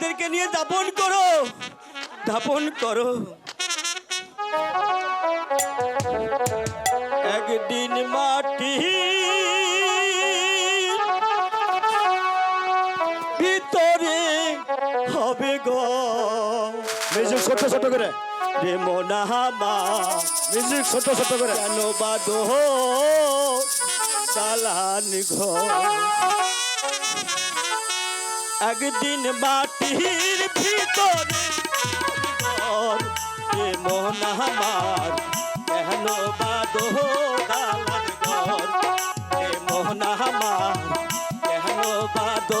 দাপন করো। দাপন করো। একদিন মাটি ভিতরে হবে গো। মিউজিক ছোট ছোট করে। রে মনাহামা মিউজিক ছোট ছোট করে। কেন বাদো চালান ঘর। একদিন মাটির ভিতরে মন আমার কেন বাদো দালার ঘর? মন আমার কেন বাদো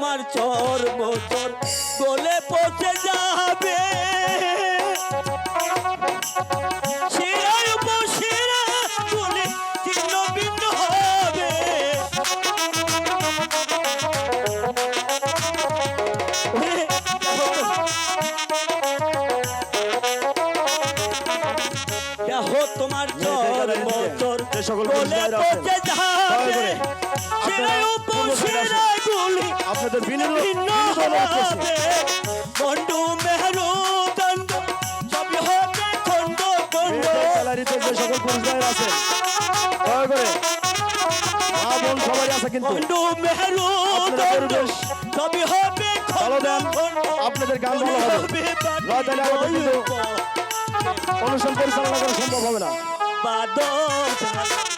তোমার চর বছর গলে পচে যাবে আসুন। শিরাগুলি আপনাদের ভিন্ন বন্ধু মেহরু দণ্ড সবই হবে খন্ড খন্ড গ্যালারিতে যে সকল পুরুষ আছেন দয়া করে। মা বোন সবাই আছে কিন্তু। বন্ধু মেহরু দণ্ড সবই হবে ভালো দেন। আপনাদের গান ভালো হবে। নয় তাহলে আমাদের কিন্তু অনুষ্ঠান পরিচালনা করা সম্ভব হবে না। বাদল।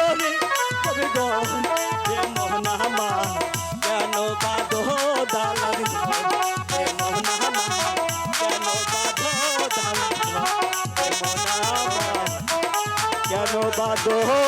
অন্তরে কবে গহনা মহনা মা কেন বাদো দালালি কেন বাদো